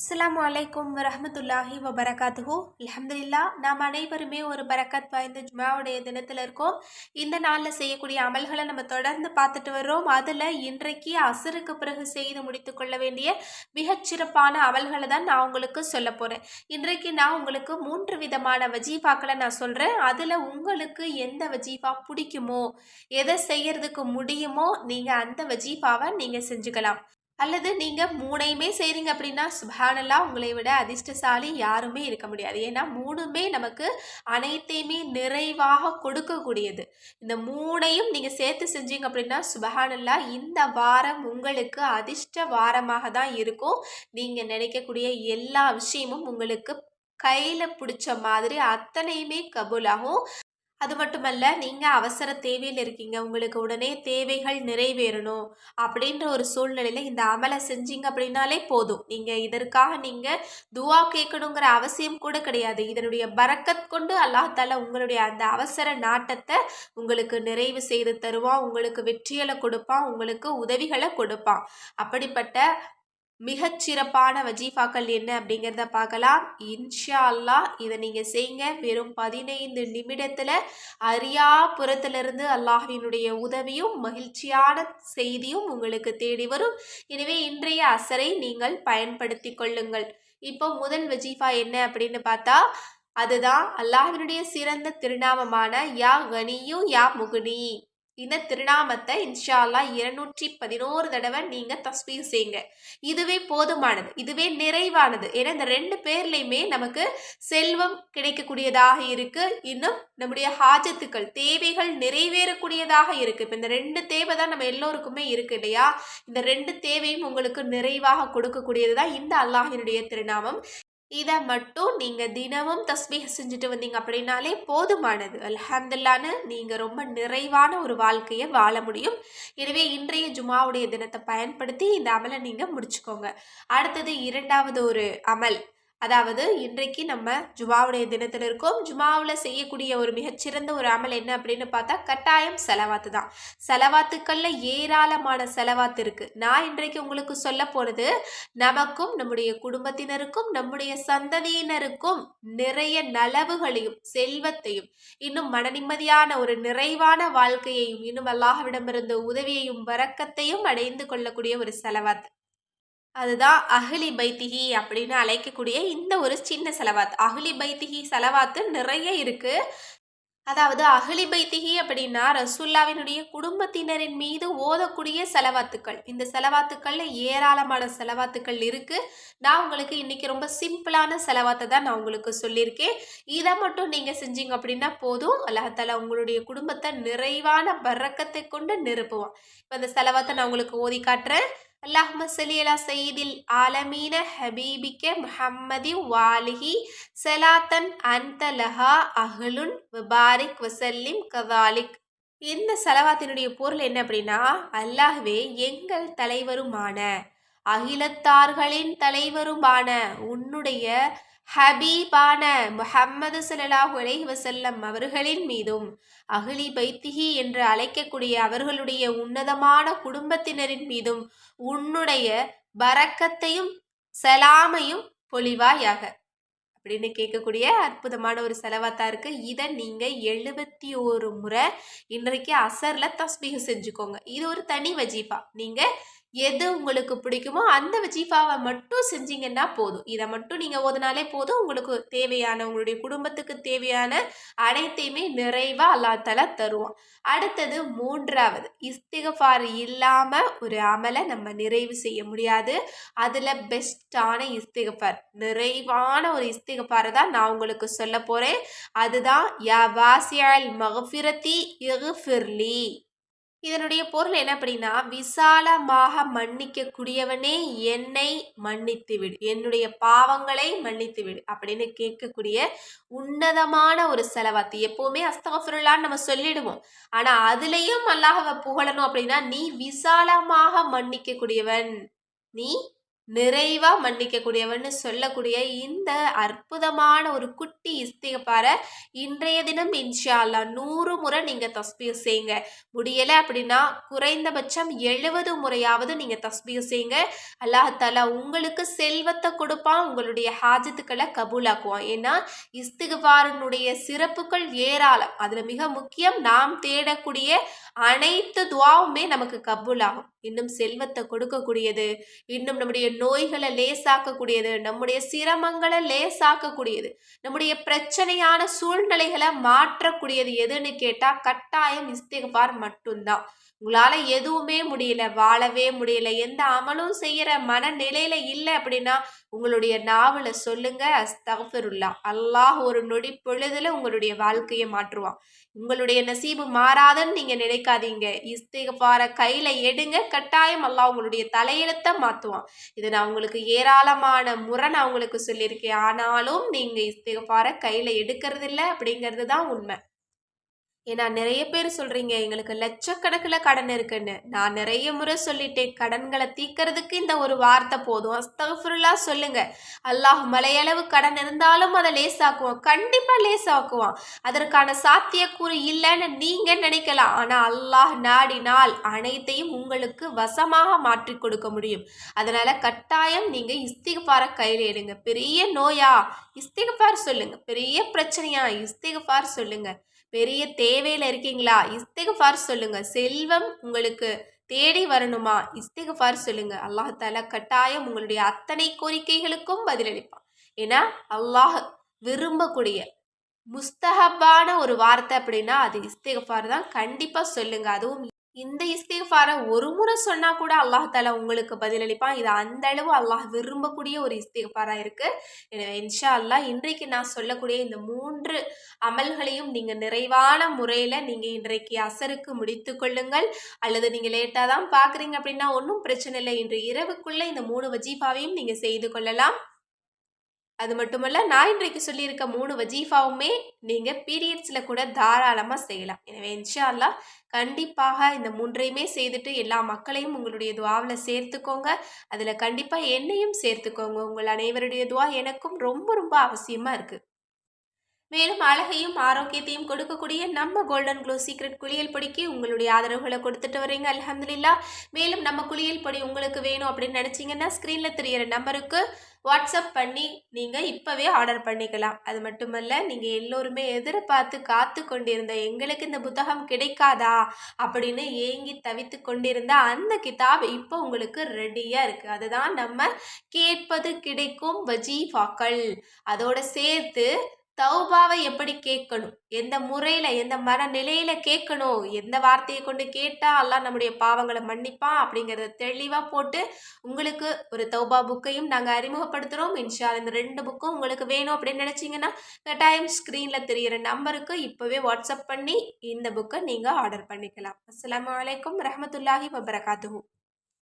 அஸ்லாம் அலைக்கும் வரமத்துல்லாஹி வபரகாத்துஹு அலமதுல்லா நாம் அனைவருமே ஒரு பரக்கத் வாய்ந்த ஜுமாவுடைய தினத்தில் இருக்கோம். இந்த நாளில் செய்யக்கூடிய அமல்களை நம்ம தொடர்ந்து பார்த்துட்டு வர்றோம். அதில் இன்றைக்கு அசருக்கு பிறகு செய்து முடித்து கொள்ள வேண்டிய மிகச்சிறப்பான அமல்களை தான் நான் உங்களுக்கு சொல்ல போகிறேன் இன்றைக்கு நான் உங்களுக்கு மூன்று விதமான வஜீஃபாக்களை நான் சொல்கிறேன் அதில் உங்களுக்கு எந்த வஜீஃபா பிடிக்குமோ எதை செய்யறதுக்கு முடியுமோ நீங்கள் அந்த வஜீஃபாவை நீங்கள் செஞ்சுக்கலாம். அல்லது நீங்கள் மூணையுமே செய்கிறீங்க அப்படின்னா சுபானல்லா உங்களை விட அதிர்ஷ்டசாலி யாருமே இருக்க முடியாது. ஏன்னா மூணுமே நமக்கு அனைத்தையுமே நிறைவாக கொடுக்கக்கூடியது. இந்த மூணையும் நீங்கள் சேர்த்து செஞ்சீங்க அப்படின்னா சுபஹானல்லா இந்த வாரம் உங்களுக்கு அதிர்ஷ்ட வாரமாக தான் இருக்கும். நீங்கள் நினைக்கக்கூடிய எல்லா விஷயமும் உங்களுக்கு கையில் பிடிச்ச மாதிரி அத்தனையுமே கபூலாகும். அது மட்டுமல்ல நீங்கள் அவசர தேவையில் இருக்கீங்க. உங்களுக்கு உடனே தேவைகள் நிறைவேறணும் அப்படின்ற ஒரு சூழ்நிலையில் இந்த அமலை செஞ்சீங்க அப்படின்னாலே போதும். நீங்கள் இதற்காக நீங்கள் துவா கேட்கணுங்கிற அவசியம் கூட கிடையாது. இதனுடைய பறக்கத் கொண்டு அல்லாஹால உங்களுடைய அந்த அவசர நாட்டத்தை உங்களுக்கு நிறைவு செய்து தருவான். உங்களுக்கு வெற்றிகளை கொடுப்பான். உங்களுக்கு உதவிகளை கொடுப்பான். அப்படிப்பட்ட மிகச்சிறப்பான வஜீஃபாக்கள் என்ன அப்படிங்கிறத பார்க்கலாம். இன்ஷா அல்லா இதை நீங்கள் செய்யுங்க வெறும் பதினைந்து நிமிடத்தில் அரியாபுரத்திலிருந்து அல்லாஹினுடைய உதவியும் மகிழ்ச்சியான செய்தியும் உங்களுக்கு தேடி வரும். எனவே இன்றைய அசரை நீங்கள் பயன்படுத்தி கொள்ளுங்கள். இப்போ முதல் வஜீஃபா என்ன அப்படின்னு பார்த்தா அதுதான் அல்லாஹினுடைய சிறந்த திருநாமமான யா கனியும் யா முகுனி. இந்த திருநாமத்தை இன்ஷால்லா இருநூற்றி பதினோரு தடவை நீங்கள் தஸ்பீர் செய்யுங்க. இதுவே போதுமானது. இதுவே நிறைவானது. ஏன்னா இந்த ரெண்டு பேர்லையுமே நமக்கு செல்வம் கிடைக்கக்கூடியதாக இருக்கு. இன்னும் நம்முடைய ஹாஜத்துக்கள் தேவைகள் நிறைவேறக்கூடியதாக இருக்கு. இப்போ இந்த ரெண்டு தேவை தான் நம்ம எல்லோருக்குமே இருக்கு இல்லையா? இந்த ரெண்டு தேவையும் உங்களுக்கு நிறைவாக கொடுக்கக்கூடியது தான் இந்த அல்லாஹினுடைய திருநாமம். இதை மட்டும் நீங்கள் தினமும் தஸ்மீக செஞ்சுட்டு வந்தீங்க அப்படின்னாலே போதுமானது. அல்ஹம்துல்லான்னு நீங்கள் ரொம்ப நிறைவான ஒரு வாழ்க்கையை வாழ முடியும். எனவே இன்றைய ஜுமாவுடைய தினத்தை பயன்படுத்தி இந்த அமலை நீங்கள் முடிச்சுக்கோங்க. அடுத்தது இரண்டாவது ஒரு அமல். அதாவது இன்றைக்கு நம்ம ஜுமாவுடைய தினத்தில் இருக்கோம். ஜுமாவில் செய்யக்கூடிய ஒரு மிகச்சிறந்த ஒரு அமல் என்ன அப்படின்னு பார்த்தா கட்டாயம் செலவாத்து தான். செலவாத்துக்களில் ஏராளமான செலவாத்து இருக்குது நான் இன்றைக்கு உங்களுக்கு சொல்ல போகிறது நமக்கும் நம்முடைய குடும்பத்தினருக்கும் நம்முடைய சந்ததியினருக்கும் நிறைய நலவுகளையும் செல்வத்தையும் இன்னும் மன நிம்மதியான ஒரு நிறைவான வாழ்க்கையையும் இன்னும் அல்லாஹவிடமிருந்த உதவியையும் வரக்கத்தையும் அடைந்து கொள்ளக்கூடிய ஒரு செலவாத்து. அதுதான் அகிலி பைத்திகி அப்படின்னு அழைக்கக்கூடிய இந்த ஒரு சின்ன செலவாத் அகிலி பைத்திகி செலவாத்து நிறைய இருக்கு. அதாவது அகலி பைத்திகி அப்படின்னா ரசுல்லாவினுடைய குடும்பத்தினரின் மீது ஓதக்கூடிய செலவாத்துக்கள். இந்த செலவாத்துக்கள்ல ஏராளமான செலவாத்துக்கள் இருக்கு. நான் உங்களுக்கு இன்னைக்கு ரொம்ப சிம்பிளான செலவாத்தை தான் நான் உங்களுக்கு சொல்லியிருக்கேன். இதை மட்டும் நீங்க செஞ்சீங்க அப்படின்னா போதும். அல்லாஹால உங்களுடைய குடும்பத்தை நிறைவான பறக்கத்தை கொண்டு நிரப்புவான். இப்போ இந்த செலவாத்தை நான் உங்களுக்கு ஓதி காட்டுறேன். அல்லாஹ்ம சலி அலா சயீதில் ஆலமீன ஹபீபிக்க முஹம்மதி வாலிஹி சலாத்தன் அந்த லஹா அஹ்லுன் விபாரிக் வசல்லிம் கதாலிக் இந்த செலவாத்தினுடைய பொருள் என்ன அப்படின்னா அல்லாஹ்வே எங்கள் தலைவருமான அகிலத்தார்களின் தலைவருமான உன்னுடைய ஹபீபான முஹம்மது சல்லாஹு அலைஹி வசல்லம் அவர்களின் மீதும் அகிலி பைத்திகி என்று அழைக்கக்கூடிய அவர்களுடைய உன்னதமான குடும்பத்தினரின் மீதும் உன்னுடைய பறக்கத்தையும் சலாமையும் பொலிவாயாக அப்படின்னு கேட்கக்கூடிய அற்புதமான ஒரு செலவாத்தா இருக்கு. இதை நீங்க எழுபத்தி ஒரு முறை இன்றைக்கு அசர்ல தஸ்பீக செஞ்சுக்கோங்க. இது ஒரு தனி வஜீஃபா. நீங்க எது உங்களுக்கு பிடிக்குமோ அந்த வஜீஃபாவை மட்டும் செஞ்சீங்கன்னா போதும். இதை மட்டும் நீங்கள் ஓதுனாலே போதும். உங்களுக்கு தேவையான உங்களுடைய குடும்பத்துக்கு தேவையான அனைத்தையுமே நிறைவாக அல்லாத்தால தருவோம் அடுத்தது மூன்றாவது இஸ்திகஃபார் இல்லாமல் ஒரு அமலை நம்ம நிறைவு செய்ய முடியாது. அதில் பெஸ்ட்டான இஸ்திகஃபார் நிறைவான ஒரு இஸ்திகஃபாரை தான் நான் உங்களுக்கு சொல்ல போகிறேன் அதுதான் யா வாசியால் மகஃபிரத்தி இகுஃபிர்லி இதனுடைய பொருள் என்ன அப்படின்னா விசாலமாக மன்னிக்கக்கூடியவனே என்னை மன்னித்து விடு. என்னுடைய பாவங்களை மன்னித்து விடு அப்படின்னு கேட்கக்கூடிய உன்னதமான ஒரு செலவாத்து. எப்பவுமே அஸ்தகஃபுருல்லான்னு நம்ம சொல்லிடுவோம். ஆனா அதுலேயும் அல்லாஹவை புகழணும் அப்படின்னா நீ விசாலமாக மன்னிக்கக்கூடியவன். நீ நிறைவா மன்னிக்கக்கூடியவன்னு சொல்லக்கூடிய இந்த அற்புதமான ஒரு குட்டி இஸ்திகப்பாரை இன்றைய தினம் இன்ஷா அல்லா நூறு முறை நீங்க தஸ்பீர் செய்யுங்க. முடியலை அப்படின்னா குறைந்தபட்சம் எழுபது முறையாவது நீங்க தஸ்பீர் செய்யுங்க. அல்லாஹாலா உங்களுக்கு செல்வத்தை கொடுப்பான் உங்களுடைய ஹாஜத்துக்களை கபூலாக்குவான். ஏன்னா இஸ்திகபாரனுடைய சிறப்புகள் ஏராளம். அதுல மிக முக்கியம் நாம் தேடக்கூடிய அனைத்து துவாவுமே நமக்கு கபூலாகும். இன்னும் செல்வத்தை கொடுக்கக்கூடியது இன்னும் நம்முடைய நோய்களை லேசாக்கக்கூடியது நம்முடைய சிரமங்களை லேசாக்கக்கூடியது நம்முடைய பிரச்சனையான சூழ்நிலைகளை மாற்றக்கூடியது எதுன்னு கேட்டால் கட்டாயம் இஸ்திகார் மட்டும்தான். உங்களால் எதுவுமே முடியல வாழவே முடியல எந்த அமலும் செய்கிற மனநிலையில இல்லை அப்படின்னா உங்களுடைய நாவலை சொல்லுங்க அஸ்தகஃபிருல்லா. அல்லாஹ் ஒரு நொடி பொழுதுல உங்களுடைய வாழ்க்கையை மாற்றுவான். உங்களுடைய நசீபு மாறாதன்னு நீங்க நினைக்காதீங்க. இஸ்திகபார கையில எடுங்க. கட்டாயம் அல்லா உங்களுடைய தலையெழுத்தை மாத்துவான். இது நான் உங்களுக்கு ஏராளமான முறை நான் உங்களுக்கு சொல்லியிருக்கேன். ஆனாலும் நீங்க இஸ்திகபார கையில எடுக்கிறது இல்லை அப்படிங்கிறது தான் உண்மை. ஏன்னா நிறைய பேர் சொல்றீங்க எங்களுக்கு லட்சக்கணக்கில் கடன் இருக்குன்னு. நான் நிறைய முறை சொல்லிட்டேன் கடன்களை தீக்கிறதுக்கு இந்த ஒரு வார்த்தை போதும். அஸ்தஃபுல்லா சொல்லுங்க. அல்லாஹ் மலையளவு கடன் இருந்தாலும் அதை லேசாக்குவான் கண்டிப்பா லேசாக்குவான். அதற்கான சாத்தியக்கூறு இல்லைன்னு நீங்க நினைக்கலாம். ஆனா அல்லாஹ் நாடினால் அனைத்தையும் உங்களுக்கு வசமாக மாற்றி கொடுக்க முடியும். அதனால கட்டாயம் நீங்க இஸ்திகபார கையில் எடுங்க. பெரிய நோயா. இஸ்திகபார் சொல்லுங்க. பெரிய பிரச்சனையா. இஸ்திகபார் சொல்லுங்க. பெரிய தேவையில் இருக்கீங்களா? இஸ்திகஃபார் சொல்லுங்க. செல்வம் உங்களுக்கு தேடி வரணுமா? இஸ்திகஃபார் சொல்லுங்க. அல்லாஹால கட்டாயம் உங்களுடைய அத்தனை கோரிக்கைகளுக்கும் பதிலளிப்பான். ஏன்னா அல்லாஹ் விரும்பக்கூடிய முஸ்தகப்பான ஒரு வார்த்தை அப்படின்னா அது இஸ்திகஃபார் தான். கண்டிப்பாக சொல்லுங்க. அதுவும் இந்த இஸ்திஃபாரை ஒரு முறை சொன்னால் கூட அல்லாஹால உங்களுக்கு பதிலளிப்பான். இது அந்த அளவு அல்லாஹ் விரும்பக்கூடிய ஒரு இஸ்திஃபாரா இருக்குது எனவே இன்ஷா அல்லாஹ் இன்றைக்கு நான் சொல்லக்கூடிய இந்த மூன்று அமல்களையும் நீங்கள் நிறைவான முறையில் நீங்கள் இன்றைக்கு அசருக்கு முடித்து கொள்ளுங்கள். அல்லது நீங்கள் லேட்டாக தான் பார்க்குறீங்க அப்படின்னா ஒன்றும் பிரச்சனை இல்லை. இன்று இரவுக்குள்ளே இந்த மூணு வஜீஃபாவையும் நீங்கள் செய்து கொள்ளலாம். அது மட்டுமல்ல நான் இன்றைக்கு சொல்லியிருக்க மூணு வஜீஃபாவுமே நீங்கள் பீரியட்ஸில் கூட தாராளமாக செய்யலாம். எனவே இன்ஷா அல்லா கண்டிப்பாக இந்த மூன்றையுமே செய்துட்டு எல்லா மக்களையும் உங்களுடைய துவாவில் சேர்த்துக்கோங்க. அதில் கண்டிப்பாக என்னையும் சேர்த்துக்கோங்க. உங்கள் அனைவருடைய துவா எனக்கும் ரொம்ப ரொம்ப அவசியமாக இருக்குது மேலும் அழகையும் ஆரோக்கியத்தையும் கொடுக்கக்கூடிய நம்ம கோல்டன் க்ளோ சீக்ரெட் குளியல் பொடிக்கு உங்களுடைய ஆதரவுகளை கொடுத்துட்டு வரீங்க அலமதுல்லா மேலும் நம்ம குளியல் பொடி உங்களுக்கு வேணும் அப்படின்னு நினச்சிங்கன்னா ஸ்க்ரீனில் தெரியிற நம்பருக்கு வாட்ஸ்அப் பண்ணி நீங்கள் இப்போவே ஆர்டர் பண்ணிக்கலாம். அது மட்டுமல்ல நீங்கள் எல்லோருமே எதிர்பார்த்து காத்து கொண்டிருந்த எங்களுக்கு இந்த புத்தகம் கிடைக்காதா? அப்படின்னு ஏங்கி தவித்து கொண்டிருந்த அந்த கிதாப் இப்போ உங்களுக்கு ரெடியாக இருக்குது அதுதான் நம்ம கேட்பது கிடைக்கும் வஜீஃபாக்கள். அதோட சேர்த்து தௌபாவை எப்படி கேட்கணும்? எந்த முறையில் எந்த மனநிலையில் கேட்கணும்? எந்த வார்த்தையை கொண்டு கேட்டால் எல்லாம் நம்முடைய பாவங்களை மன்னிப்பான் அப்படிங்கிறத தெளிவாக போட்டு உங்களுக்கு ஒரு தௌபா புக்கையும் நாங்கள் அறிமுகப்படுத்துகிறோம் இன்ஷா இந்த ரெண்டு புக்கும் உங்களுக்கு வேணும் அப்படின்னு நினச்சிங்கன்னா கட்டாயம் ஸ்க்ரீனில் தெரிகிற நம்பருக்கு இப்போவே வாட்ஸ்அப் பண்ணி இந்த புக்கை நீங்கள் ஆர்டர் பண்ணிக்கலாம். அஸ்லாம் வலைக்கம் ரஹமத்துல்லாஹி வபரகாத்து